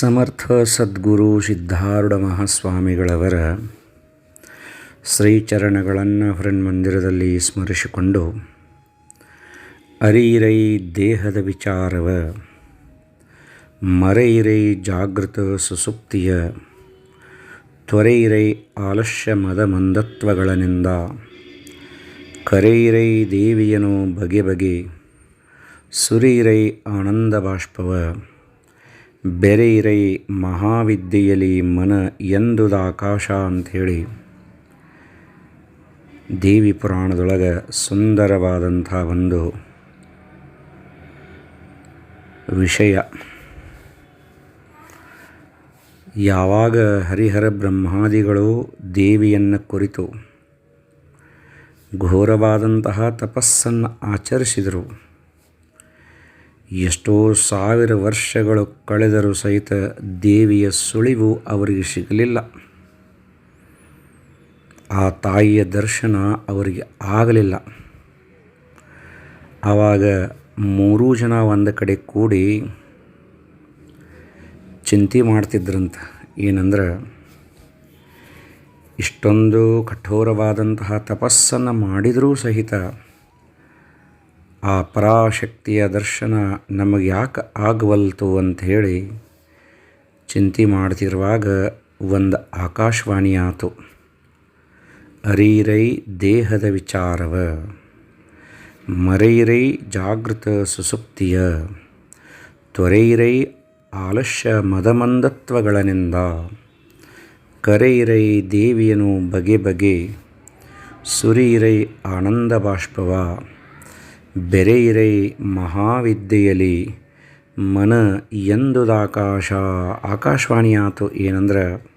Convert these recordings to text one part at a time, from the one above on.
ಸಮರ್ಥ ಸದ್ಗುರು ಸಿದ್ಧಾರೂಢ ಮಹಾಸ್ವಾಮಿಗಳವರ ಶ್ರೀಚರಣಗಳನ್ನು ಮಂದಿರದಲ್ಲಿ ಸ್ಮರಿಸಿಕೊಂಡು, ಅರಿಯಿರೈ ದೇಹದ ವಿಚಾರವ, ಮರೆಯಿರೈ ಜಾಗೃತ ಸುಸುಪ್ತಿಯ, ತ್ವರೆಯಿರೈ ಆಲಸ್ಯ ಮದ ಮಂದತ್ವಗಳನಿಂದ ಕರೆಯಿರೈ ದೇವಿಯನು ಬಗೆ ಬಗೆ, ಸುರಿಯಿರೈ ಆನಂದ ಬಾಷ್ಪವ. ಬೆರೆಯಿರೈ ಮಹಾವಿದ್ಯೆಯಲಿ ಮನ ಎಂದುದಾಕಾಶ ಅಂಥೇಳಿ. ದೇವಿ ಪುರಾಣದೊಳಗೆ ಸುಂದರವಾದಂಥ ಒಂದು ವಿಷಯ. ಯಾವಾಗ ಹರಿಹರ ಬ್ರಹ್ಮಾದಿಗಳು ದೇವಿಯನ್ನು ಕುರಿತು, ಘೋರವಾದಂತಹ ತಪಸ್ಸನ್ನು ಆಚರಿಸಿದರು ಎಷ್ಟೋ ಸಾವಿರ ವರ್ಷಗಳು ಕಳೆದರೂ ಸಹಿತ ದೇವಿಯ ಸುಳಿವು ಅವರಿಗೆ ಸಿಗಲಿಲ್ಲ. ಆ ತಾಯಿಯ ದರ್ಶನ ಅವರಿಗೆ ಆಗಲಿಲ್ಲ. ಆವಾಗ ಮೂರೂ ಜನ ಒಂದು ಕಡೆ ಕೂಡಿ ಚಿಂತೆ ಮಾಡ್ತಿದ್ರಂತ. ಏನಂದ್ರೆ, ಇಷ್ಟೊಂದು ಕಠೋರವಾದಂತಹ ತಪಸ್ಸನ್ನು ಮಾಡಿದರೂ ಸಹಿತ ಆ ಪರಾಶಕ್ತಿಯ ದರ್ಶನ ನಮಗೆ ಯಾಕೆ ಆಗವಲ್ತು ಅಂಥೇಳಿ ಚಿಂತೆ ಮಾಡ್ತಿರುವಾಗ ಒಂದು ಆಕಾಶವಾಣಿ ಆತು. ಅರೀರೈ ದೇಹದ ವಿಚಾರವ ಮರೈರೈ ಜಾಗೃತ ಸುಸುಪ್ತಿಯ ತ್ವರೈರೈ ಆಲಸ್ಯ ಮದಮಂದತ್ವಗಳನಿಂದ ಕರೈರೈ ದೇವಿಯನು ಬಗೆ ಬಗೆ ಸುರೀರೈ ಆನಂದ ಬಾಷ್ಪವ ಬೆರೆಯಿರೈ ಮಹಾವಿದ್ಯೆಯಲಿ ಮನ ಎಂದುದಾಕಾಶ ಆಕಾಶವಾಣಿ ಆತು ಏನಂದ್ರೆ,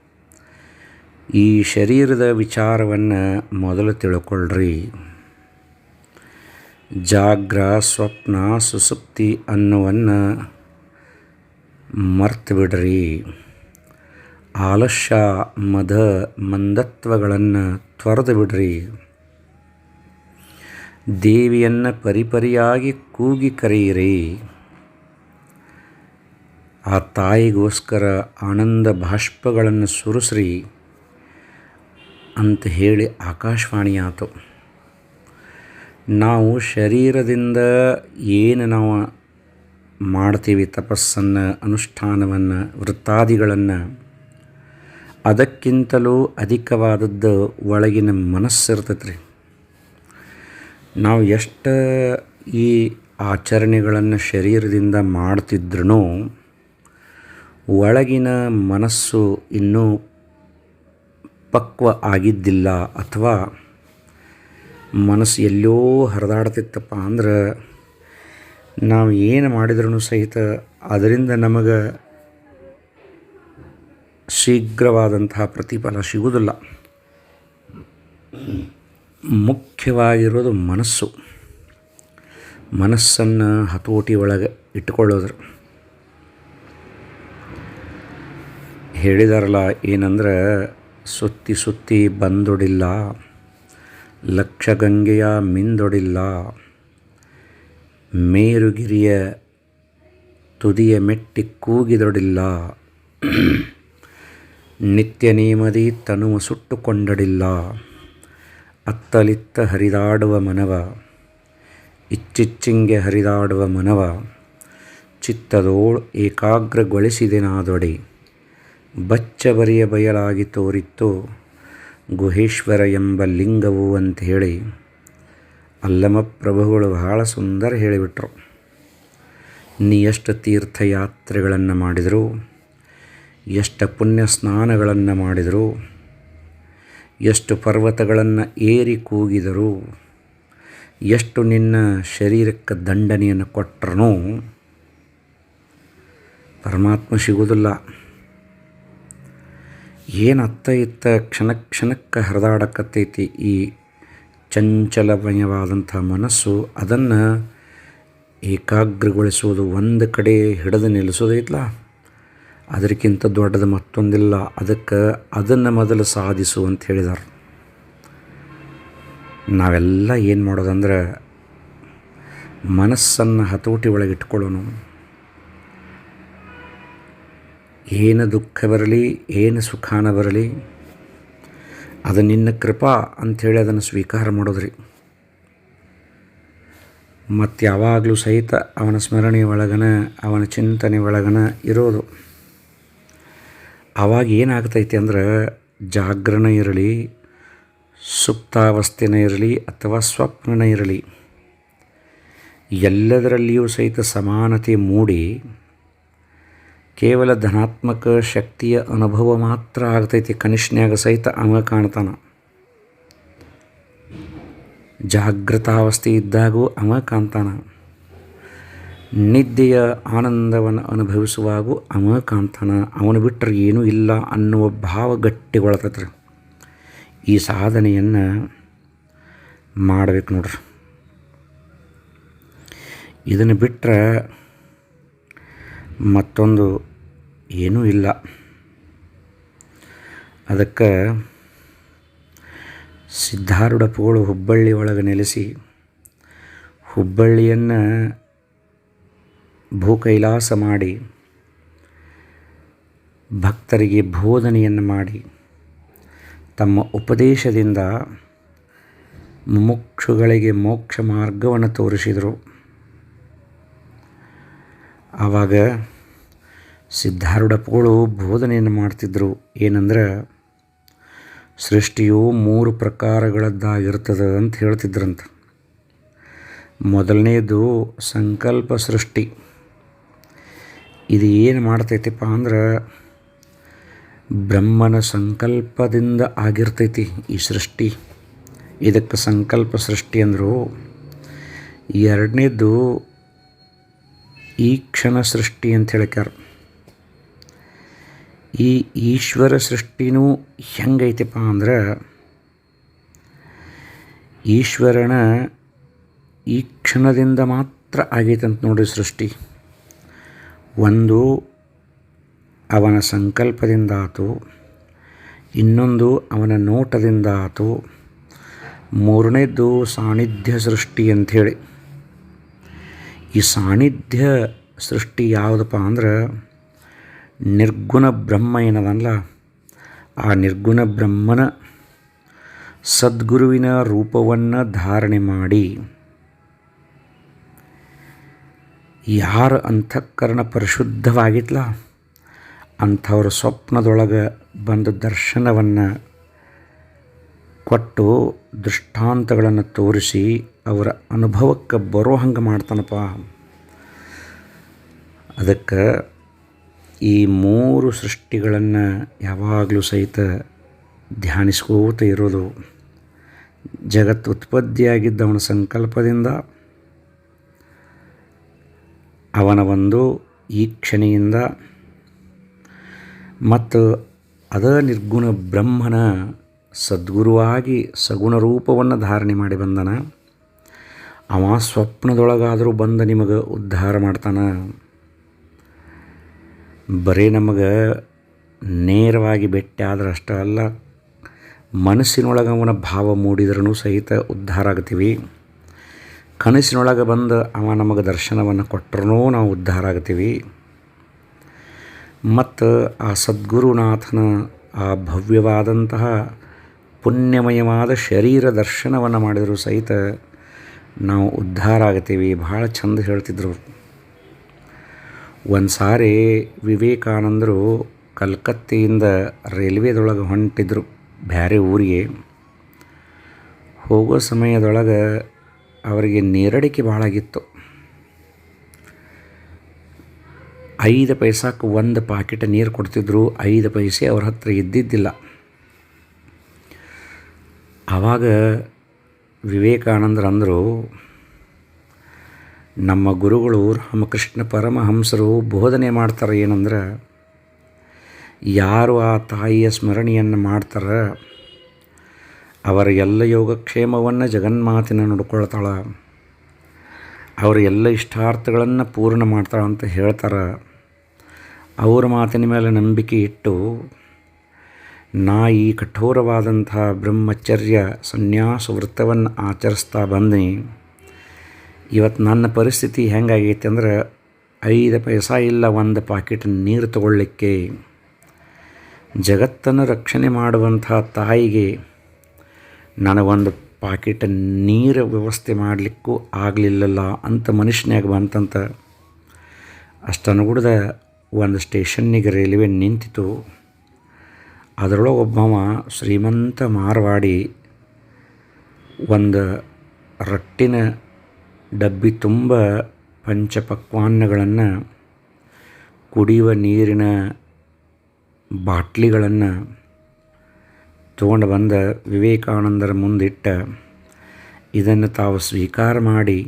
ಈ ಶರೀರದ ವಿಚಾರವನ್ನು ಮೊದಲು ತಿಳ್ಕೊಳ್ರಿ. ಜಾಗ್ರ ಸ್ವಪ್ನ ಸುಸುಪ್ತಿ ಅನ್ನುವನ್ನು ಮರ್ತು ಬಿಡ್ರಿ ಆಲಸ್ಯ ಮದ ಮಂದತ್ವಗಳನ್ನು ತೊರೆದು ಬಿಡ್ರಿ. ದೇವಿಯನ್ನು ಪರಿಪರಿಯಾಗಿ ಕೂಗಿ ಕರೆಯಿರಿ. ಆ ತಾಯಿಗೋಸ್ಕರ ಆನಂದ ಬಾಷ್ಪಗಳನ್ನು ಸುರಿಸ್ರಿ ಅಂತ ಹೇಳಿ ಆಕಾಶವಾಣಿ ಆತು. ನಾವು ಶರೀರದಿಂದ ಏನು ನಾವು ಮಾಡ್ತೀವಿ ತಪಸ್ಸನ್ನು, ಅನುಷ್ಠಾನವನ್ನು, ವೃತ್ತಾದಿಗಳನ್ನು, ಅದಕ್ಕಿಂತಲೂ ಅಧಿಕವಾದದ್ದು ಒಳಗಿನ ಮನಸ್ಸಿರ್ತೈತೆ ರೀ ನಾವು ಎಷ್ಟು ಈ ಆಚರಣೆಗಳನ್ನು ಶರೀರದಿಂದ ಮಾಡ್ತಿದ್ರೂ ಒಳಗಿನ ಮನಸ್ಸು ಇನ್ನೂ ಪಕ್ವ ಆಗಿದ್ದಿಲ್ಲ ಅಥವಾ ಮನಸ್ಸು ಎಲ್ಲೋ ಹರಿದಾಡ್ತಿತ್ತಪ್ಪ ಅಂದ್ರೆ ನಾವು ಏನು ಮಾಡಿದ್ರೂ ಸಹಿತ ಅದರಿಂದ ನಮಗೆ ಶೀಘ್ರವಾದಂತಹ ಪ್ರತಿಫಲ ಸಿಗುವುದಿಲ್ಲ ಮುಖ್ಯವಾಗಿರೋದು ಮನಸ್ಸು. ಮನಸ್ಸನ್ನು ಹತೋಟಿ ಒಳಗೆ ಇಟ್ಕೊಳ್ಳೋದ್ರು ಹೇಳಿದಾರಲ್ಲ, ಏನಂದ್ರೆ, ಸುತ್ತಿ ಸುತ್ತಿ ಬಂದೊಡಿಲ್ಲ, ಲಕ್ಷಗಂಗೆಯ ಮಿಂದೊಡಿಲ್ಲ, ಮೇರುಗಿರಿಯ ತುದಿಯ ಮೆಟ್ಟಿ ಕೂಗಿದೊಡಿಲ್ಲ, ನಿತ್ಯ ನೇಮದಿ ತನುವ ಸುಟ್ಟುಕೊಂಡಡಿಲ್ಲ. ಅತ್ತಲಿತ್ತ ಹರಿದಾಡುವ ಮನವ, ಇಚ್ಚಿಚ್ಚಿಂಗೆ ಹರಿದಾಡುವ ಮನವ, ಚಿತ್ತದೋಳ್ ಏಕಾಗ್ರಗೊಳಿಸಿದೆನಾದೊಡೆ ಬಚ್ಚಬರಿಯ ಬಯಲಾಗಿ ತೋರಿತ್ತು ಗುಹೇಶ್ವರ ಎಂಬ ಲಿಂಗವು ಅಂತ ಹೇಳಿ ಅಲ್ಲಮ ಪ್ರಭುಗಳು ಬಹಳ ಸುಂದರ ಹೇಳಿಬಿಟ್ರು. ನೀ ಎಷ್ಟು ತೀರ್ಥಯಾತ್ರೆಗಳನ್ನು ಮಾಡಿದರು, ಎಷ್ಟು ಪುಣ್ಯ ಸ್ನಾನಗಳನ್ನು ಮಾಡಿದರು ಎಷ್ಟು ಪರ್ವತಗಳನ್ನು ಏರಿ ಕೂಗಿದರು, ಎಷ್ಟು ನಿನ್ನ ಶರೀರಕ್ಕೆ ದಂಡನೆಯನ್ನು ಕೊಟ್ಟರೂ ಪರಮಾತ್ಮ ಸಿಗುವುದಿಲ್ಲ. ಏನು ಅತ್ತ ಇತ್ತ ಕ್ಷಣ ಕ್ಷಣಕ್ಕೆ ಹರಿದಾಡಕತ್ತೈತಿ ಈ ಚಂಚಲಮಯವಾದಂಥ ಮನಸ್ಸು, ಅದನ್ನು ಏಕಾಗ್ರಗೊಳಿಸುವುದು ಒಂದು ಕಡೆ, ಹಿಡಿದು ನಿಲ್ಲಿಸೋದೈತಲ್ಲ ಅದಕ್ಕಿಂತ ದೊಡ್ಡದು ಮತ್ತೊಂದಿಲ್ಲ. ಅದಕ್ಕೆ ಅದನ್ನು ಮೊದಲು ಸಾಧಿಸು ಅಂತ ಹೇಳಿದಾರೆ. ನಾವೆಲ್ಲ ಏನು ಮಾಡೋದಂದ್ರೆ ಮನಸ್ಸನ್ನು ಹತೋಟಿ ಒಳಗೆ ಇಟ್ಕೊಳ್ಳೋನು. ಏನು ದುಃಖ ಬರಲಿ, ಏನು ಸುಖಾನ ಬರಲಿ, ಅದು ನಿನ್ನ ಕೃಪಾ ಅಂಥೇಳಿ ಅದನ್ನು ಸ್ವೀಕಾರ ಮಾಡೋದ್ರಿ. ಮತ್ತು ಯಾವಾಗಲೂ ಸಹಿತ ಅವನ ಸ್ಮರಣೆ ಒಳಗನ, ಅವನ ಚಿಂತನೆ ಒಳಗನ ಇರೋದು. ಆವಾಗ ಏನಾಗ್ತೈತಿ ಅಂದ್ರೆ ಜಾಗರಣ ಇರಲಿ, ಸುಪ್ತಾವಸ್ಥೆನ ಇರಲಿ ಅಥವಾ ಸ್ವಪ್ನನ ಇರಲಿ, ಎಲ್ಲದರಲ್ಲಿಯೂ ಸಹಿತ ಸಮಾನತೆ ಮೂಡಿ ಕೇವಲ ಧನಾತ್ಮಕ ಶಕ್ತಿಯ ಅನುಭವ ಮಾತ್ರ ಆಗ್ತೈತಿ ಕನಿಷ್ಠನ್ಯಾಗ ಸಹಿತ ಅವ ಕಾಣ್ತಾನ. ಜಾಗೃತಾವಸ್ಥೆ ಇದ್ದಾಗೂ ಅಂಗ ಕಾಣ್ತಾನ. ನಿದ್ದೆಯ ಆನಂದವನ್ನು ಅನುಭವಿಸುವಾಗೂ ಅವ ಕಾಣ್ತಾನ, ಅವನು ಬಿಟ್ಟರೆ ಏನೂ ಇಲ್ಲ ಅನ್ನುವ ಭಾವ ಗಟ್ಟಿಗೊಳತೈತ್ರಿ ಈ ಸಾಧನೆಯನ್ನು ಮಾಡಬೇಕು ನೋಡ್ರಿ. ಇದನ್ನು ಬಿಟ್ಟರೆ ಮತ್ತೊಂದು ಏನೂ ಇಲ್ಲ. ಅದಕ್ಕೆ ಸಿದ್ಧಾರೂಢ ಪೋಳು ಹುಬ್ಬಳ್ಳಿ ಒಳಗೆ ನೆಲೆಸಿ ಹುಬ್ಬಳ್ಳಿಯನ್ನು ಭೂಕೈಲಾಸ ಮಾಡಿ, ಭಕ್ತರಿಗೆ ಬೋಧನೆಯನ್ನು ಮಾಡಿ, ತಮ್ಮ ಉಪದೇಶದಿಂದ ಮುಮುಕ್ಷುಗಳಿಗೆ ಮೋಕ್ಷ ಮಾರ್ಗವನ್ನು ತೋರಿಸಿದರು. ಆವಾಗ ಸಿದ್ಧಾರೂಢಪ್ಪಗಳು ಬೋಧನೆಯನ್ನು ಮಾಡ್ತಿದ್ದರು ಏನಂದ್ರೆ, ಸೃಷ್ಟಿಯು ಮೂರು ಪ್ರಕಾರಗಳದ್ದಾಗಿರ್ತದೆ ಅಂತ ಹೇಳ್ತಿದ್ರಂತ. ಮೊದಲನೇದು ಸಂಕಲ್ಪ ಸೃಷ್ಟಿ. ಇದು ಏನು ಮಾಡ್ತೈತಿಪ್ಪ ಅಂದ್ರೆ ಬ್ರಹ್ಮನ ಸಂಕಲ್ಪದಿಂದ ಆಗಿರ್ತೈತಿ ಈ ಸೃಷ್ಟಿ. ಇದಕ್ಕೆ ಸಂಕಲ್ಪ ಸೃಷ್ಟಿ ಅಂದರು ಎರಡನೇದು ಈ ಕ್ಷಣ ಸೃಷ್ಟಿ ಅಂತ ಹೇಳ್ಯಾರ ಈ ಈಶ್ವರ ಸೃಷ್ಟಿನೂ ಹೆಂಗೈತಿಪ್ಪ ಅಂದ್ರೆ ಈಶ್ವರನ ಈ ಕ್ಷಣದಿಂದ ಮಾತ್ರ ಆಗೈತಂತ ನೋಡಿ ಸೃಷ್ಟಿ. ಒಂದು ಅವನ ಸಂಕಲ್ಪದಿಂದಾತು, ಇನ್ನೊಂದು ಅವನ ನೋಟದಿಂದಾತು, ಮೂರನೇದ್ದು ಸಾನ್ನಿಧ್ಯ ಸೃಷ್ಟಿ ಅಂಥೇಳಿ. ಈ ಸಾನ್ನಿಧ್ಯ ಸೃಷ್ಟಿ ಯಾವುದಪ್ಪ ಅಂದ್ರೆ, ನಿರ್ಗುಣ ಬ್ರಹ್ಮ ಏನದಲ್ಲ, ಆ ನಿರ್ಗುಣ ಬ್ರಹ್ಮನ ಸದ್ಗುರುವಿನ ರೂಪವನ್ನು ಧಾರಣೆ ಮಾಡಿ ಯಾರ ಅಂತಃಕರಣ ಪರಿಶುದ್ಧವಾಗಿತ್ತಲ್ಲ ಅಂಥವ್ರ ಸ್ವಪ್ನದೊಳಗೆ ಬಂದ ದರ್ಶನವನ್ನು ಕೊಟ್ಟು ದೃಷ್ಟಾಂತಗಳನ್ನು ತೋರಿಸಿ ಅವರ ಅನುಭವಕ್ಕೆ ಬರೋ ಹಂಗೆ ಮಾಡ್ತಾನಪ್ಪ. ಅದಕ್ಕೆ ಈ ಮೂರು ಸೃಷ್ಟಿಗಳನ್ನು ಯಾವಾಗಲೂ ಸಹಿತ ಧ್ಯಾನಿಸ್ಕೋತ ಇರೋದು. ಜಗತ್ತು ಉತ್ಪತ್ತಿಯಾಗಿದ್ದವನ ಸಂಕಲ್ಪದಿಂದ ಅವನ ಒಂದು ಈ ಕ್ಷಣೆಯಿಂದ ಮತ್ತು ಅದ ನಿರ್ಗುಣ ಬ್ರಹ್ಮನ ಸದ್ಗುರುವಾಗಿ ಸಗುಣ ರೂಪವನ್ನು ಧಾರಣೆ ಮಾಡಿ ಬಂದನ. ಅವ ಸ್ವಪ್ನದೊಳಗಾದರೂ ಬಂದು ನಿಮಗೆ ಉದ್ಧಾರ ಮಾಡ್ತಾನೆ. ಬರೀ ನಮಗೆ ನೇರವಾಗಿ ಭೇಟಿ ಆದ್ರೆ ಅಷ್ಟೇ ಅಲ್ಲ ಮನಸ್ಸಿನೊಳಗೆ ಅವನ ಭಾವ ಮೂಡಿದ್ರೂ ಸಹಿತ ಉದ್ಧಾರ ಆಗ್ತೀವಿ. ಕನಸಿನೊಳಗೆ ಬಂದು ಅವ ನಮಗೆ ದರ್ಶನವನ್ನು ಕೊಟ್ಟರೂ ನಾವು ಉದ್ಧಾರ ಆಗ್ತೀವಿ. ಮತ್ತು ಆ ಸದ್ಗುರುನಾಥನ ಆ ಭವ್ಯವಾದಂತಹ ಪುಣ್ಯಮಯವಾದ ಶರೀರ ದರ್ಶನವನ್ನು ಮಾಡಿದರೂ ಸಹಿತ ನಾವು ಉದ್ಧಾರ ಆಗ್ತೀವಿ. ಭಾಳ ಚಂದ ಹೇಳ್ತಿದ್ರು. ಒಂದು ಸಾರಿ ವಿವೇಕಾನಂದರು ಕಲ್ಕತ್ತೆಯಿಂದ ರೈಲ್ವೇದೊಳಗೆ ಹೊಂಟಿದ್ರು ಬೇರೆ ಊರಿಗೆ. ಹೋಗೋ ಸಮಯದೊಳಗೆ ಅವರಿಗೆ ನೇರಡಿಕೆ ಭಾಳಾಗಿತ್ತು ಐದು ಪೈಸಾಕ್ಕೆ ಒಂದು ಪಾಕೆಟ್ ನೀರು ಕೊಡ್ತಿದ್ರು, ಐದು ಪೈಸೆ ಅವ್ರ ಹತ್ರ ಇದ್ದಿದ್ದಿಲ್ಲ. ಆವಾಗ ವಿವೇಕಾನಂದರು ಅಂದರು, ನಮ್ಮ ಗುರುಗಳು ರಾಮಕೃಷ್ಣ ಪರಮಹಂಸರು ಬೋಧನೆ ಮಾಡ್ತಾರೆ ಏನಂದ್ರೆ, ಯಾರು ಆ ತಾಯಿಯ ಸ್ಮರಣೆಯನ್ನು ಮಾಡ್ತಾರೆ ಅವರ ಎಲ್ಲ ಯೋಗಕ್ಷೇಮವನ್ನು ಜಗನ್ಮಾತಿನ ನೋಡ್ಕೊಳ್ತಾಳ. ಅವರ ಎಲ್ಲ ಇಷ್ಟಾರ್ಥಗಳನ್ನು ಪೂರ್ಣ ಮಾಡ್ತಾಳೆ ಅಂತ ಹೇಳ್ತಾರೆ. ಅವ್ರ ಮಾತಿನ ಮೇಲೆ ನಂಬಿಕೆ ಇಟ್ಟು ನಾ ಈ ಕಠೋರವಾದಂಥ ಬ್ರಹ್ಮಚರ್ಯ ಸನ್ಯಾಸ ವೃತ್ತವನ್ನು ಆಚರಿಸ್ತಾ ಬಂದೆ. ಇವತ್ತು ನನ್ನ ಪರಿಸ್ಥಿತಿ ಹೆಂಗಾಗೈತೆ ಅಂದ್ರೆ ಐದು ಪೈಸಾ ಇಲ್ಲ ಒಂದು ಪಾಕೆಟ್ ನೀರು ತಗೊಳ್ಳಿಕ್ಕೆ. ಜಗತ್ತನ್ನು ರಕ್ಷಣೆ ಮಾಡುವಂಥ ತಾಯಿಗೆ ನನಗೊಂದು ಪಾಕೆಟ್ ನೀರು ವ್ಯವಸ್ಥೆ ಮಾಡಲಿಕ್ಕೂ ಆಗಲಿಲ್ಲಲ್ಲ ಅಂತ ಮನುಷ್ಯನಾಗ ಬಂತಂತ ಅಷ್ಟನುಗುಡ್ದ ಒಂದು ಸ್ಟೇಷನ್ನಿಗೆ ರೈಲ್ವೆ ನಿಂತಿತು ಅದರೊಳಗೆ ಒಬ್ಬವ ಶ್ರೀಮಂತ ಮಾರವಾಡಿ ಒಂದು ರಟ್ಟಿನ ಡಬ್ಬಿ ತುಂಬ ಪಂಚಪಕ್ವಾನ್ನಗಳನ್ನು, ಕುಡಿಯುವ ನೀರಿನ ಬಾಟ್ಲಿಗಳನ್ನು ತೊಗೊಂಡು ಬಂದ ವಿವೇಕಾನಂದರ ಮುಂದಿಟ್ಟ, ಇದನ್ನು ತಾವು ಸ್ವೀಕಾರ ಮಾಡಿ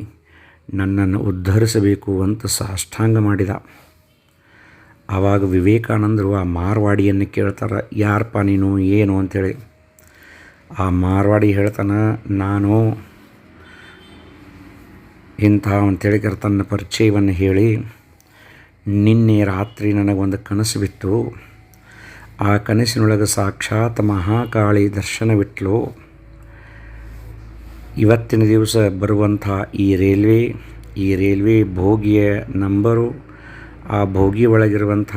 ನನ್ನನ್ನು ಉದ್ಧರಿಸಬೇಕು ಅಂತ ಸಾಷ್ಟಾಂಗ ಮಾಡಿದ. ಆವಾಗ ವಿವೇಕಾನಂದರು ಆ ಮಾರ್ವಾಡಿಯನ್ನು ಕೇಳ್ತಾರೆ ಯಾರಪ್ಪ ನೀನು, ಏನು? ಅಂಥೇಳಿ ಆ ಮಾರ್ವಾಡಿ ಹೇಳ್ತಾನೆ, ನಾನು ಇಂಥ ಅಂತೇಳಿ ತನ್ನ ಪರಿಚಯವನ್ನು ಹೇಳಿ, ನಿನ್ನೆ ರಾತ್ರಿ ನನಗೊಂದು ಕನಸು ಬಿತ್ತು. ಆ ಕನಸಿನೊಳಗೆ ಸಾಕ್ಷಾತ್ ಮಹಾಕಾಳಿ ದರ್ಶನವಿಟ್ಲು ಇವತ್ತಿನ ದಿವಸ ಬರುವಂಥ ಈ ರೈಲ್ವೆ ಈ ರೈಲ್ವೆ ಭೋಗಿಯ ನಂಬರು, ಆ ಭೋಗಿ ಒಳಗಿರುವಂಥ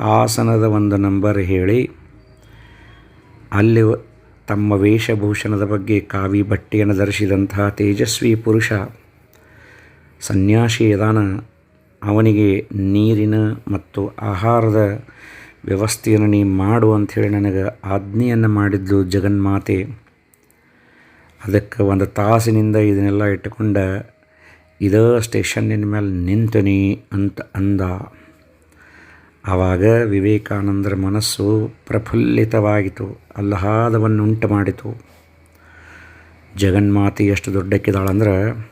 ಆಸನದ ಒಂದು ನಂಬರ್ ಹೇಳಿ, ಅಲ್ಲಿ ತಮ್ಮ ವೇಷಭೂಷಣದ ಬಗ್ಗೆ ಕಾವಿ ಬಟ್ಟೆಯನ್ನು ಧರಿಸಿದಂಥ ತೇಜಸ್ವಿ ಪುರುಷ ಸನ್ಯಾಸಿ ಇದಾನ ಅವನಿಗೆ ನೀರಿನ ಮತ್ತು ಆಹಾರದ ವ್ಯವಸ್ಥೆಯನ್ನು ನೀ ಮಾಡು ಅಂಥೇಳಿ ನನಗೆ ಆಜ್ಞೆಯನ್ನು ಮಾಡಿದ್ದು ಜಗನ್ಮಾತೆ. ಅದಕ್ಕೆ ಒಂದು ತಾಸಿನಿಂದ ಇದನ್ನೆಲ್ಲ ಇಟ್ಟುಕೊಂಡ ಇದೇ ಸ್ಟೇಷನ್ನಿನ ಮೇಲೆ ನಿಂತನಿ ಅಂತ ಅಂದ. ಆವಾಗ ವಿವೇಕಾನಂದರ ಮನಸ್ಸು ಪ್ರಫುಲ್ಲಿತವಾಯಿತು ಉಂಟು ಮಾಡಿತು. ಜಗನ್ಮಾತೆ ಎಷ್ಟು ದೊಡ್ಡಕ್ಕಿದಾಳಂದ್ರೆ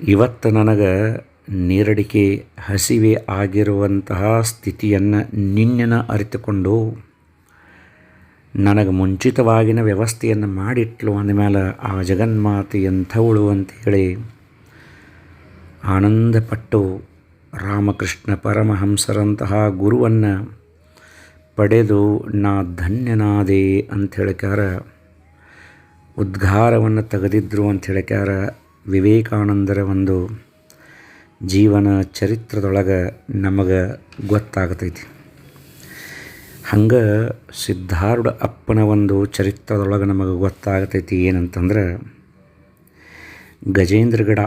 ಇವತ್ತು ನನಗೆ ನೀರಡಿಕೆ ಹಸಿವೆ ಆಗಿರುವಂತಹ ಸ್ಥಿತಿಯನ್ನು ನಿನ್ನೆನ ಅರಿತುಕೊಂಡು ನನಗೆ ಮುಂಚಿತವಾಗಿನ ವ್ಯವಸ್ಥೆಯನ್ನು ಮಾಡಿಟ್ಲು ಅಂದಮೇಲೆ ಆ ಜಗನ್ಮಾತೆ ಎಂಥವಳು ಅಂತೇಳಿ ಆನಂದಪಟ್ಟು ರಾಮಕೃಷ್ಣ ಪರಮಹಂಸರಂತಹ ಗುರುವನ್ನು ಪಡೆದು ನಾ ಧನ್ಯನಾದೆ ಅಂಥೇಳಿಕಾರ ಉದ್ಗಾರವನ್ನು ಅಂತ ಹೇಳಿಕ್ಯಾರ ವಿವೇಕಾನಂದರ ಒಂದು ಜೀವನ ಚರಿತ್ರದೊಳಗೆ ನಮಗೆ ಗೊತ್ತಾಗತೈತಿ. ಹಂಗೆ ಸಿದ್ಧಾರೂಢ ಅಪ್ಪನ ಒಂದು ಚರಿತ್ರದೊಳಗೆ ನಮಗೆ ಗೊತ್ತಾಗತೈತಿ ಏನಂತಂದ್ರೆ, ಗಜೇಂದ್ರಗಡ.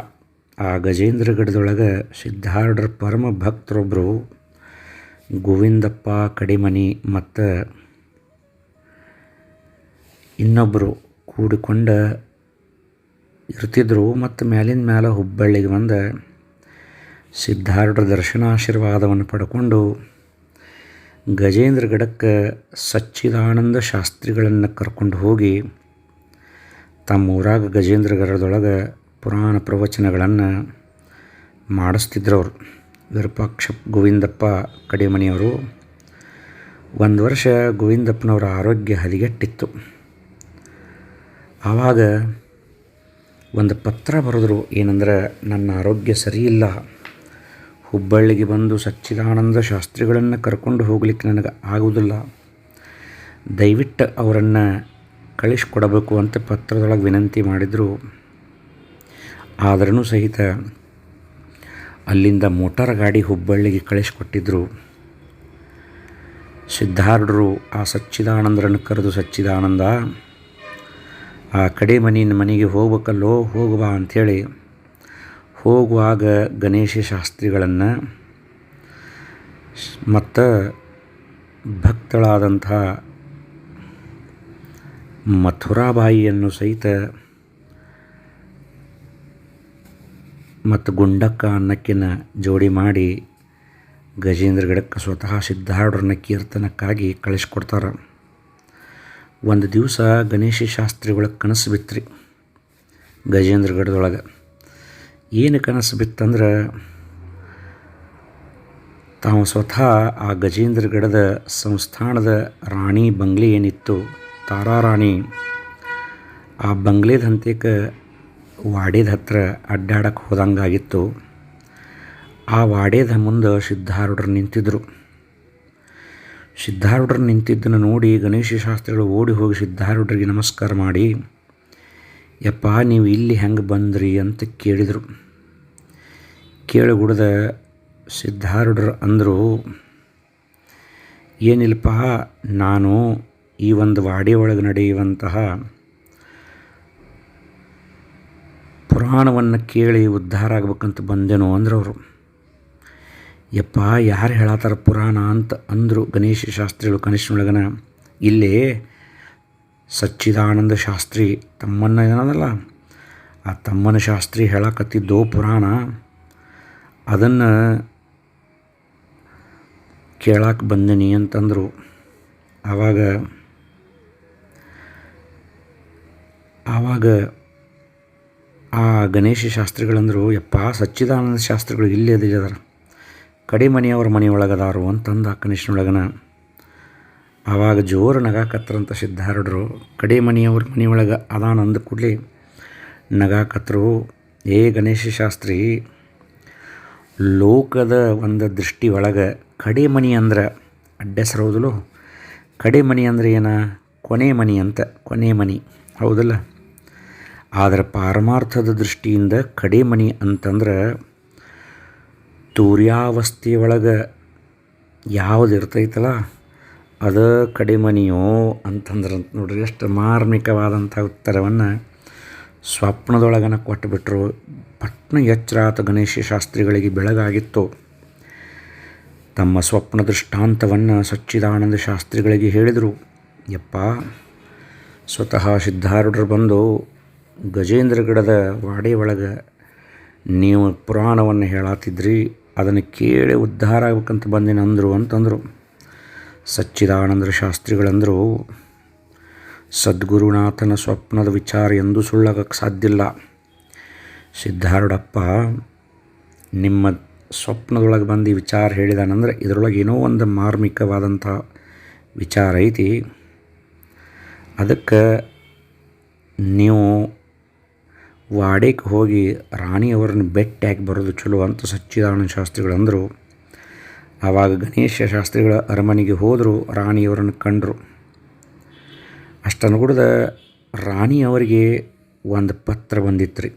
ಆ ಗಜೇಂದ್ರಗಡದೊಳಗೆ ಸಿದ್ಧಾರೂಢರ ಪರಮ ಭಕ್ತರೊಬ್ಬರು ಗೋವಿಂದಪ್ಪ ಕಡಿಮನಿ ಮತ್ತು ಇನ್ನೊಬ್ಬರು ಕೂಡಿಕೊಂಡ ಇರ್ತಿದ್ರು ಮತ್ತು ಮೇಲಿನ ಮೇಲೆ ಹುಬ್ಬಳ್ಳಿಗೆ ಬಂದು ಸಿದ್ಧಾರೂಢರ ದರ್ಶನಾಶೀರ್ವಾದವನ್ನು ಪಡ್ಕೊಂಡು ಗಜೇಂದ್ರಗಡಕ್ಕೆ ಸಚ್ಚಿದಾನಂದ ಶಾಸ್ತ್ರಿಗಳನ್ನು ಕರ್ಕೊಂಡು ಹೋಗಿ ತಮ್ಮ ಊರಾಗ ಗಜೇಂದ್ರಗಡದೊಳಗೆ ಪುರಾಣ ಪ್ರವಚನಗಳನ್ನು ಮಾಡಿಸ್ತಿದ್ರು ಅವರು ವಿರೂಪಾಕ್ಷ ಗೋವಿಂದಪ್ಪ ಕಡಿಮನಿಯವರು ಒಂದು ವರ್ಷ ಗೋವಿಂದಪ್ಪನವರ ಆರೋಗ್ಯ ಹದಿಗೆಟ್ಟಿತ್ತು. ಆವಾಗ ಒಂದು ಪತ್ರ ಬರೆದ್ರು, ಏನಂದ್ರೆ, ನನ್ನ ಆರೋಗ್ಯ ಸರಿಯಿಲ್ಲ ಹುಬ್ಬಳ್ಳಿಗೆ ಬಂದು ಸಚ್ಚಿದಾನಂದ ಶಾಸ್ತ್ರಿಗಳನ್ನು ಕರ್ಕೊಂಡು ಹೋಗಲಿಕ್ಕೆ ನನಗೆ ಆಗುವುದಿಲ್ಲ. ದಯವಿಟ್ಟು ಅವರನ್ನು ಕಳಿಸ್ಕೊಡಬೇಕು ಅಂತ ಪತ್ರದೊಳಗೆ ವಿನಂತಿ ಮಾಡಿದರು. ಆದ್ರೂ ಸಹಿತ ಅಲ್ಲಿಂದ ಮೋಟಾರ್ ಗಾಡಿ ಹುಬ್ಬಳ್ಳಿಗೆ ಕಳಿಸ್ಕೊಟ್ಟಿದ್ದರು ಸಿದ್ಧಾರ್ಢರು, ಆ ಸಚ್ಚಿದಾನಂದರನ್ನು ಕರೆದು, ಸಚ್ಚಿದಾನಂದ, ಆ ಕಡೆ ಮನೆಯ ಮನೆಗೆ ಹೋಗ್ಬೇಕಲ್ಲೋ ಹೋಗುವ ಅಂಥೇಳಿ ಹೋಗುವಾಗ ಗಣೇಶ ಶಾಸ್ತ್ರಿಗಳನ್ನು ಮತ್ತು ಭಕ್ತಳಾದಂಥ ಮಥುರಾಬಾಯಿಯನ್ನು ಸಹಿತ ಮತ್ತು ಗುಂಡಕ್ಕ ಅನ್ನಕ್ಕಿನ ಜೋಡಿ ಮಾಡಿ ಗಜೇಂದ್ರಗಡಕ್ಕೆ ಸ್ವತಃ ಸಿದ್ಧಾರೂಢರನ್ನ ಕೀರ್ತನಕ್ಕಾಗಿ ಕಳಿಸ್ಕೊಡ್ತಾರೆ. ಒಂದು ದಿವಸ ಗಣೇಶ ಶಾಸ್ತ್ರಿಗಳ ಕನಸು ಬಿತ್ರಿ ಗಜೇಂದ್ರಗಢದೊಳಗೆ ಏನು ಕನಸು ಬಿತ್ತಂದ್ರೆ ತಾವು ಸ್ವತಃ ಆ ಗಜೇಂದ್ರಗಢದ ಸಂಸ್ಥಾನದ ರಾಣಿ ಬಂಗ್ಲೆ ಏನಿತ್ತು, ತಾರಾರಾಣಿ, ಆ ಬಂಗ್ಲೆದ ವಾಡೇದ ಹತ್ರ ಅಡ್ಡಾಡಕ್ಕೆ ಹೋದಂಗಾಗಿತ್ತು. ಆ ವಾಡೇದ ಮುಂದೆ ಸಿದ್ಧಾರೂಢರು ನಿಂತಿದ್ದರು ಸಿದ್ಧಾರೂಢರು ನಿಂತಿದ್ದನ್ನು ನೋಡಿ ಗಣೇಶ ಶಾಸ್ತ್ರಿಗಳು ಓಡಿ ಹೋಗಿ ಸಿದ್ಧಾರೂಢರಿಗೆ ನಮಸ್ಕಾರ ಮಾಡಿ, ಯಪ್ಪ, ನೀವು ಇಲ್ಲಿ ಹೆಂಗೆ ಬಂದ್ರಿ? ಅಂತ ಕೇಳಿದರು. ಕೇಳಗುಡ್ದ ಸಿದ್ಧಾರೂಢರು ಅಂದರು ಏನಿಲ್ಲಪ್ಪ ನಾನು ಈ ಒಂದು ವಾಡಿ ಒಳಗೆ ನಡೆಯುವಂತಹ ಪುರಾಣವನ್ನು ಕೇಳಿ ಉದ್ಧಾರ ಆಗ್ಬೇಕಂತ ಬಂದೆನೋ ಅಂದ್ರೆ ಅವರು. ಯಪ್ಪ, ಯಾರು ಹೇಳತ್ತಾರ ಪುರಾಣ ಅಂತ ಅಂದರು ಗಣೇಶ ಶಾಸ್ತ್ರಿಗಳು ಕನಿಷ್ಠನೊಳಗನ ಇಲ್ಲಿ ಸಚ್ಚಿದಾನಂದ ಶಾಸ್ತ್ರಿ ತಮ್ಮನ್ನ ಏನದಲ್ಲ, ಆ ತಮ್ಮನ ಶಾಸ್ತ್ರಿ ಹೇಳಕತ್ತಿದ್ದೋ ಪುರಾಣ. ಅದನ್ನು ಕೇಳಕ್ಕೆ ಬಂದೀನಿ ಅಂತಂದರು. ಆವಾಗ ಆವಾಗ ಆ ಗಣೇಶ ಶಾಸ್ತ್ರಿಗಳಂದರು, ಯಪ್ಪ, ಸಚ್ಚಿದಾನಂದ ಶಾಸ್ತ್ರಿಗಳು ಇಲ್ಲೇ ಅದಾರ. ಕಡೆ ಮನೆಯವ್ರ ಮನೆಯೊಳಗದಾರು ಅಂತಂದು ಆ ಕನಿಷ್ಠನೊಳಗನ ಆವಾಗ ಜೋರು ನಗಾಕತ್ರಂತ ಸಿದ್ಧಾರಡರು, ಕಡೆ ಮನೆಯವ್ರ ಮನೆಯೊಳಗೆ ಅದಾನಂದ ಕೂಡಲೇ, ನಗಾಕತ್ರು. ಏ ಗಣೇಶ ಶಾಸ್ತ್ರಿ ಲೋಕದ ಒಂದು ದೃಷ್ಟಿ ಒಳಗೆ ಕಡೆ ಮನಿ ಅಂದ್ರೆ ಅಡ್ಡೆಸರೋದಲು, ಕಡೆ ಮನಿ ಅಂದರೆ ಏನ? ಕೊನೆ ಮನಿ ಅಂತ, ಕೊನೆ ಮನಿ. ಹೌದಲ್ಲ? ಆದರೆ ಪಾರಮಾರ್ಥದ ದೃಷ್ಟಿಯಿಂದ ಕಡೆ ಮನಿ ಅಂತಂದ್ರೆ ತೂರ್ಯಾವಸ್ಥೆಯೊಳಗೆ ಯಾವ್ದು ಇರ್ತೈತಲ್ಲ ಅದ ಕಡಿಮನಿಯೋ ಅಂತಂದ್ರೆ ನೋಡ್ರಿ, ಎಷ್ಟು ಮಾರ್ಮಿಕವಾದಂಥ ಉತ್ತರವನ್ನು ಸ್ವಪ್ನದೊಳಗನ ಕೊಟ್ಟುಬಿಟ್ರು. ಪಟ್ನ ಎಚ್ಚರಾತ ಗಣೇಶ ಶಾಸ್ತ್ರಿಗಳಿಗೆ ಬೆಳಗಾಗಿತ್ತು. ತಮ್ಮ ಸ್ವಪ್ನ ದೃಷ್ಟಾಂತವನ್ನು ಸಚ್ಚಿದಾನಂದ ಶಾಸ್ತ್ರಿಗಳಿಗೆ ಹೇಳಿದರು. ಯಪ್ಪ, ಸ್ವತಃ ಸಿದ್ಧಾರೂಢರು ಬಂದು ಗಜೇಂದ್ರಗಡದ ವಾಡೆ ಒಳಗೆ ನೀವು ಪುರಾಣವನ್ನು ಹೇಳಾತಿದ್ರಿ, ಅದನ್ನು ಕೇಳಿ ಉದ್ಧಾರ ಆಗ್ಬೇಕಂತ ಬಂದಿನ ಅಂದರು ಅಂತಂದರು. ಸಚ್ಚಿದಾನಂದರ ಶಾಸ್ತ್ರಿಗಳಂದರು ಸದ್ಗುರುನಾಥನ ಸ್ವಪ್ನದ ವಿಚಾರ ಎಂದೂ ಸುಳ್ಳಾಗಕ್ಕೆ ಇಲ್ಲ ಸಿದ್ಧಾರೂಢಪ್ಪ ನಿಮ್ಮ ಸ್ವಪ್ನದೊಳಗೆ ಬಂದು ಈ ವಿಚಾರ ಹೇಳಿದಾನಂದರೆ ಇದರೊಳಗೆ ಏನೋ ಒಂದು ಮಾರ್ಮಿಕವಾದಂಥ ವಿಚಾರ ಐತಿ. ಅದಕ್ಕೆ ನೀವು ವಾಡೇಕ್ಕೆ ಹೋಗಿ ರಾಣಿಯವರನ್ನ ಭೇಟಿಯಾಗಿ ಬರೋದು ಚಲೋ ಅಂತ ಸಚ್ಚಿದಾನಂದ ಶಾಸ್ತ್ರಿಗಳಂದರು ಆವಾಗ ಗಣೇಶ ಶಾಸ್ತ್ರಿಗಳ ಅರಮನೆಗೆ ಹೋದರು, ರಾಣಿಯವರನ್ನು ಕಂಡರು. ಅಷ್ಟನುಗುಡ್ದ ರಾಣಿಯವರಿಗೆ ಒಂದು ಪತ್ರ ಬಂದಿತ್ತು ರೀ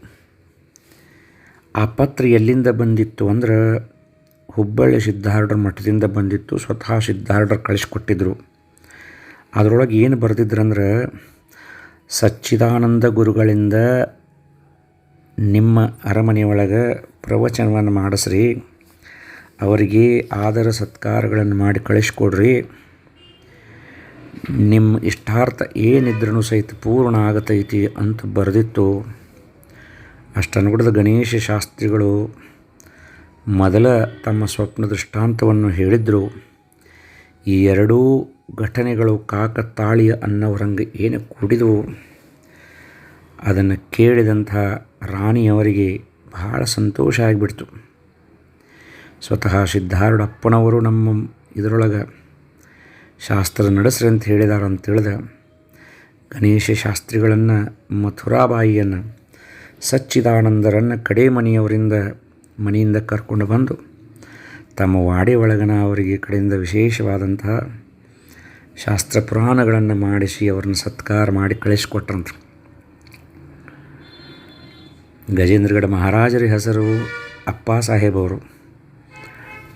ಆ ಪತ್ರ ಎಲ್ಲಿಂದ ಬಂದಿತ್ತು ಅಂದ್ರೆ ಹುಬ್ಬಳ್ಳಿ ಸಿದ್ಧಾರ್ಢರ ಮಠದಿಂದ ಬಂದಿತ್ತು, ಸ್ವತಃ ಸಿದ್ಧಾರ್ಢರು ಕಳಿಸ್ಕೊಟ್ಟಿದ್ರು. ಅದರೊಳಗೆ ಏನು ಬರೆದಿದ್ರಂದ್ರೆ, ಸಚ್ಚಿದಾನಂದ ಗುರುಗಳಿಂದ ನಿಮ್ಮ ಅರಮನೆಯೊಳಗೆ ಪ್ರವಚನವನ್ನು ಮಾಡಿಸ್ರಿ, ಅವರಿಗೆ ಆದರ ಸತ್ಕಾರಗಳನ್ನು ಮಾಡಿ ಕಳಿಸ್ಕೊಡ್ರಿ. ನಿಮ್ಮ ಇಷ್ಟಾರ್ಥ ಏನಿದ್ರೂ ಸಹಿತ ಪೂರ್ಣ ಆಗತೈತಿ ಅಂತ ಬರೆದಿತ್ತು. ಅಷ್ಟನುಗುಡದ ಗಣೇಶ ಶಾಸ್ತ್ರಿಗಳು ಮೊದಲ ತಮ್ಮ ಸ್ವಪ್ನ ದೃಷ್ಟಾಂತವನ್ನು ಹೇಳಿದರು. ಈ ಎರಡೂ ಘಟನೆಗಳು ಕಾಕತಾಳಿಯ ಅನ್ನವರಂಗೆ ಏನು ಕೂಡಿದವು? ಅದನ್ನು ಕೇಳಿದಂಥ ರಾಣಿಯವರಿಗೆ ಬಹಳ ಸಂತೋಷ ಆಗಿಬಿಡ್ತು. ಸ್ವತಃ ಸಿದ್ಧಾರೂಢಪ್ಪನವರು ನಮ್ಮ ಇದರೊಳಗೆ ಶಾಸ್ತ್ರ ನಡೆಸ್ರಿ ಅಂತ ಹೇಳಿದಾರಂತ ತಿಳಿದ ಗಣೇಶ ಶಾಸ್ತ್ರಿಗಳನ್ನು ಮಥುರಾಬಾಯಿಯನ್ನು ಸಚ್ಚಿದಾನಂದರನ್ನು ಕಡೆ ಮನೆಯವರಿಂದ ಮನೆಯಿಂದ ಕರ್ಕೊಂಡು ಬಂದು ತಮ್ಮ ವಾಡೆ ಒಳಗನ ಅವರಿಗೆ ಕಡೆಯಿಂದ ವಿಶೇಷವಾದಂತಹ ಶಾಸ್ತ್ರ ಪುರಾಣಗಳನ್ನು ಮಾಡಿಸಿ ಅವ್ರನ್ನ ಸತ್ಕಾರ ಮಾಡಿ ಕಳಿಸ್ಕೊಟ್ರಂತ ಗಜೇಂದ್ರಗಡ ಮಹಾರಾಜರ ಹೆಸರು ಅಪ್ಪ ಸಾಹೇಬ್ ಅವರು.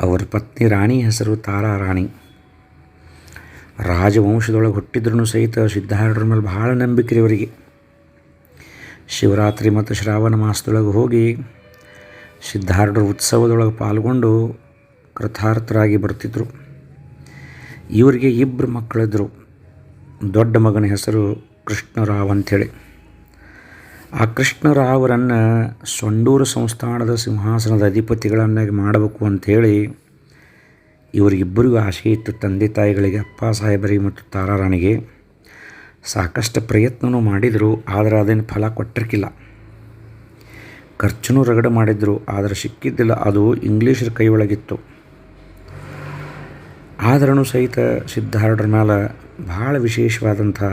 ಅವರ ಪತ್ನಿ ರಾಣಿ ಹೆಸರು ತಾರಾ ರಾಣಿ. ರಾಜವಂಶದೊಳಗೆ ಹುಟ್ಟಿದ್ರೂ ಸಹಿತ ಸಿದ್ಧಾರೂಢರ ಮೇಲೆ ಭಾಳ ನಂಬಿಕೆ ಇವರಿಗೆ ಶಿವರಾತ್ರಿ ಮತ್ತು ಶ್ರಾವಣ ಮಾಸದೊಳಗೆ ಹೋಗಿ ಸಿದ್ಧಾರೂಢರ ಉತ್ಸವದೊಳಗೆ ಪಾಲ್ಗೊಂಡು ಕೃತಾರ್ಥರಾಗಿ ಬರ್ತಿದ್ರು. ಇವರಿಗೆ ಇಬ್ಬರು ಮಕ್ಕಳಿದ್ರು. ದೊಡ್ಡ ಮಗನ ಹೆಸರು ಕೃಷ್ಣರಾವ್ ಅಂಥೇಳಿ. ಆ ಕೃಷ್ಣರಾವರನ್ನು ಸೊಂಡೂರು ಸಂಸ್ಥಾನದ ಸಿಂಹಾಸನದ ಅಧಿಪತಿಗಳನ್ನಾಗಿ ಮಾಡಬೇಕು ಅಂಥೇಳಿ ಇವರಿಗಿಬ್ಬರಿಗೂ ಆಸೆ ಇತ್ತು ತಂದೆ ತಾಯಿಗಳಿಗೆ ಅಪ್ಪ ಸಾಹೇಬರಿಗೆ ಮತ್ತು ತಾರಾರಾಣಿಗೆ. ಸಾಕಷ್ಟು ಪ್ರಯತ್ನವೂ ಮಾಡಿದರು, ಆದರೆ ಅದೇನು ಫಲ ಕೊಟ್ಟಿರಕಿಲ್ಲ. ಖರ್ಚುನೂ ರಗಡ ಮಾಡಿದರು, ಆದರೆ ಸಿಕ್ಕಿದ್ದಿಲ್ಲ, ಅದು ಇಂಗ್ಲೀಷರ ಕೈ ಒಳಗಿತ್ತು ಆದ್ರೂ ಸಹಿತ ಸಿದ್ಧಾರೂಢರ ಮೇಲೆ ಭಾಳ ವಿಶೇಷವಾದಂಥ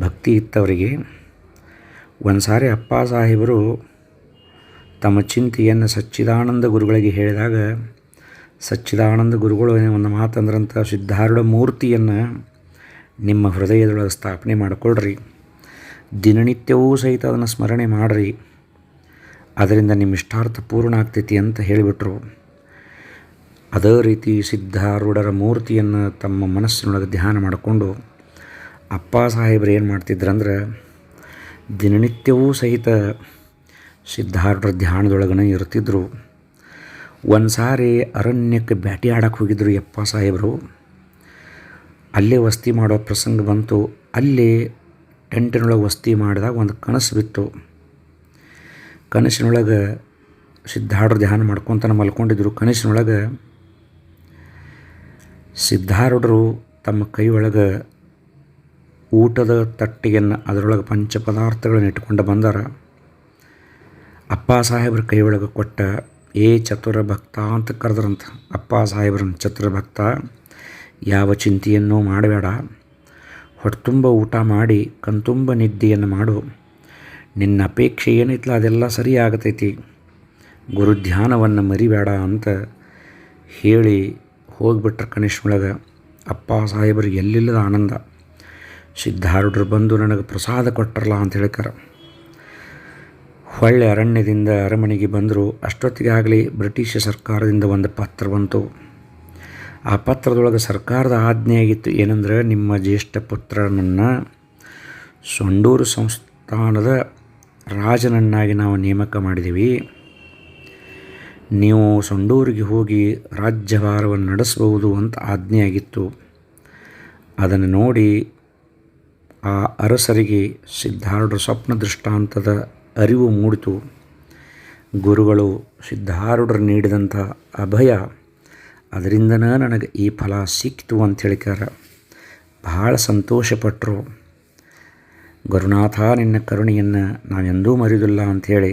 ಭಕ್ತಿ ಇತ್ತವರಿಗೆ. ಒಂದು ಸಾರಿ ಅಪ್ಪ ಸಾಹೇಬರು ತಮ್ಮ ಚಿಂತೆಯನ್ನು ಸಚ್ಚಿದಾನಂದ ಗುರುಗಳಿಗೆ ಹೇಳಿದಾಗ ಸಚ್ಚಿದಾನಂದ ಗುರುಗಳು ಒಂದು ಮಾತಂದ್ರಂಥ ಸಿದ್ಧಾರೂಢ ಮೂರ್ತಿಯನ್ನು ನಿಮ್ಮ ಹೃದಯದೊಳಗೆ ಸ್ಥಾಪನೆ ಮಾಡಿಕೊಳ್ಳ್ರಿ ದಿನನಿತ್ಯವೂ ಸಹಿತ ಅದನ್ನು ಸ್ಮರಣೆ ಮಾಡಿರಿ. ಅದರಿಂದ ನಿಮ್ಮ ಇಷ್ಟಾರ್ಥ ಪೂರ್ಣ ಆಗ್ತೈತಿ ಅಂತ ಹೇಳಿಬಿಟ್ರು. ಅದೇ ರೀತಿ ಸಿದ್ಧಾರೂಢರ ಮೂರ್ತಿಯನ್ನು ತಮ್ಮ ಮನಸ್ಸಿನೊಳಗೆ ಧ್ಯಾನ ಮಾಡಿಕೊಂಡು ಅಪ್ಪ ಸಾಹೇಬ್ರು ಏನು ಮಾಡ್ತಿದ್ರಂದ್ರೆ ದಿನನಿತ್ಯವೂ ಸಹಿತ ಸಿದ್ಧಾರೂಢರ ಧ್ಯಾನದೊಳಗನೆ ಇರ್ತಿದ್ರು. ಒಂದು ಸಾರಿ ಅರಣ್ಯಕ್ಕೆ ಬ್ಯಾಟಿ ಆಡಕ್ಕೆ ಹೋಗಿದ್ರು ಯಪ್ಪ ಸಾಹೇಬರು. ಅಲ್ಲೇ ವಸ್ತಿ ಮಾಡೋ ಪ್ರಸಂಗ ಬಂತು. ಅಲ್ಲಿ ಟೆಂಟಿನೊಳಗೆ ವಸ್ತಿ ಮಾಡಿದಾಗ ಒಂದು ಕನಸು ಬಿತ್ತು. ಕನಸಿನೊಳಗೆ ಸಿದ್ಧಾರ್ಢ ಧ್ಯಾನ ಮಾಡ್ಕೊತಾನೆ ಮಲ್ಕೊಂಡಿದ್ರು. ಕನಸಿನೊಳಗೆ ಸಿದ್ಧಾರೂಢರು ತಮ್ಮ ಕೈ ಒಳಗೆ ಊಟದ ತಟ್ಟಿಗೆಯನ್ನು ಅದರೊಳಗೆ ಪಂಚ ಪದಾರ್ಥಗಳನ್ನು ಇಟ್ಕೊಂಡು ಬಂದಾರ. ಅಪ್ಪ ಸಾಹೇಬ್ರ ಕೈಯೊಳಗೆ ಕೊಟ್ಟ ಏ ಚತುರ ಭಕ್ತ ಅಂತ ಕರೆದ್ರಂತ. ಅಪ್ಪ ಸಾಹೇಬ್ರನ್ನ ಚತುರ ಭಕ್ತ ಯಾವ ಚಿಂತೆಯನ್ನು ಮಾಡಬೇಡ. ಹೊಟ್ಟುಂಬ ಊಟ ಮಾಡಿ, ಕಣ್ತುಂಬ ನಿದ್ದೆಯನ್ನು ಮಾಡು. ನಿನ್ನ ಅಪೇಕ್ಷೆ ಏನೈತಲ್ಲ ಅದೆಲ್ಲ ಸರಿ ಆಗತೈತಿ ಗುರು ಧ್ಯಾನವನ್ನು ಮರಿಬೇಡ ಅಂತ ಹೇಳಿ ಹೋಗ್ಬಿಟ್ರೆ ಒಳಗೆ ಅಪ್ಪ ಸಾಹೇಬರು ಎಲ್ಲಿಲ್ಲದ ಆನಂದ. ಸಿದ್ಧಾರೂಢರು ಬಂದು ನನಗೆ ಪ್ರಸಾದ ಕೊಟ್ಟರಲ್ಲ ಅಂತ ಹೇಳ್ತಾರೆ ಹೊಳ್ಳೆ ಅರಣ್ಯದಿಂದ ಅರಮನೆಗೆ ಬಂದರು ಅಷ್ಟೊತ್ತಿಗೆ ಆಗಲಿ ಬ್ರಿಟಿಷ್ ಸರ್ಕಾರದಿಂದ ಒಂದು ಪತ್ರ ಬಂತು. ಆ ಪತ್ರದೊಳಗೆ ಸರ್ಕಾರದ ಆಜ್ಞೆ ಆಗಿತ್ತು. ಏನಂದ್ರೆ, ನಿಮ್ಮ ಜ್ಯೇಷ್ಠ ಪುತ್ರನನ್ನು ಸೊಂಡೂರು ಸಂಸ್ಥಾನದ ರಾಜನನ್ನಾಗಿ ನಾವು ನೇಮಕ ಮಾಡಿದ್ದೀವಿ. ನೀವು ಸೊಂಡೂರಿಗೆ ಹೋಗಿ ರಾಜ್ಯಭಾರವನ್ನು ನಡೆಸಬಹುದು ಅಂತ ಆಜ್ಞೆಯಾಗಿತ್ತು ಅದನ್ನು ನೋಡಿ ಆ ಅರಸರಿಗೆ ಸಿದ್ಧಾರ್ಢ ಸ್ವಪ್ನ ದೃಷ್ಟಾಂತದ ಅರಿವು ಮೂಡಿತು. ಗುರುಗಳು ಸಿದ್ಧಾರೂಢರು ನೀಡಿದಂಥ ಅಭಯ, ಅದರಿಂದನೇ ನನಗೆ ಈ ಫಲ ಸಿಕ್ತು ಅಂತ ಹೇಳಿಕಾರ ಭಾಳ ಸಂತೋಷಪಟ್ಟರು ಗುರುನಾಥ, ನಿನ್ನ ಕರುಣೆಯನ್ನು ನಾವೆಂದೂ ಮರೆಯುವುದಿಲ್ಲ ಅಂಥೇಳಿ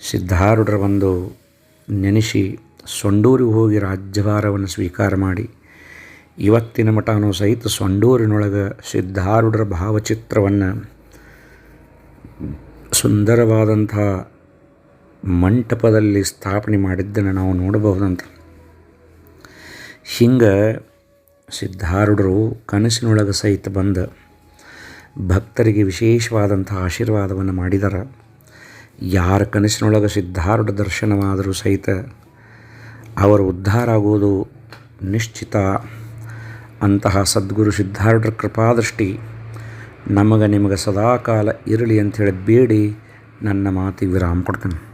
ಸಿದ್ಧಾರೂಢರ ಒಂದು ನೆನೆಸಿ ಸೊಂಡೂರಿಗೆ ಹೋಗಿ ರಾಜ್ಯಭಾರವನ್ನು ಸ್ವೀಕಾರ ಮಾಡಿ. ಇವತ್ತಿನ ಮಠನೂ ಸಹಿತ ಸೊಂಡೂರಿನೊಳಗೆ ಸಿದ್ಧಾರೂಢರ ಭಾವಚಿತ್ರವನ್ನು ಸುಂದರವಾದಂಥ ಮಂಟಪದಲ್ಲಿ ಸ್ಥಾಪನೆ ಮಾಡಿದ್ದನ್ನು ನಾವು ನೋಡಬಹುದಂತ. ಹಿಂಗೆ ಸಿದ್ಧಾರೂಢರು ಕನಸಿನೊಳಗೆ ಸಹಿತ ಬಂದ ಭಕ್ತರಿಗೆ ವಿಶೇಷವಾದಂಥ ಆಶೀರ್ವಾದವನ್ನು ಮಾಡಿದರ. ಯಾರ ಕನಸಿನೊಳಗೆ ಸಿದ್ಧಾರೂಢ ದರ್ಶನವಾದರೂ ಸಹಿತ ಅವರು ಉದ್ಧಾರ ಆಗೋದು ನಿಶ್ಚಿತ. ಅಂತಹ ಸದ್ಗುರು ಸಿದ್ಧಾರೂಢರ ಕೃಪಾದೃಷ್ಟಿ ನಮಗೆ ನಿಮಗೆ ಸದಾಕಾಲ ಇರಲಿ ಅಂಥೇಳಿ ಬೇಡಿ ನನ್ನ ಮಾತಿಗೆ ವಿರಾಮ ಕೊಡ್ತೇನೆ.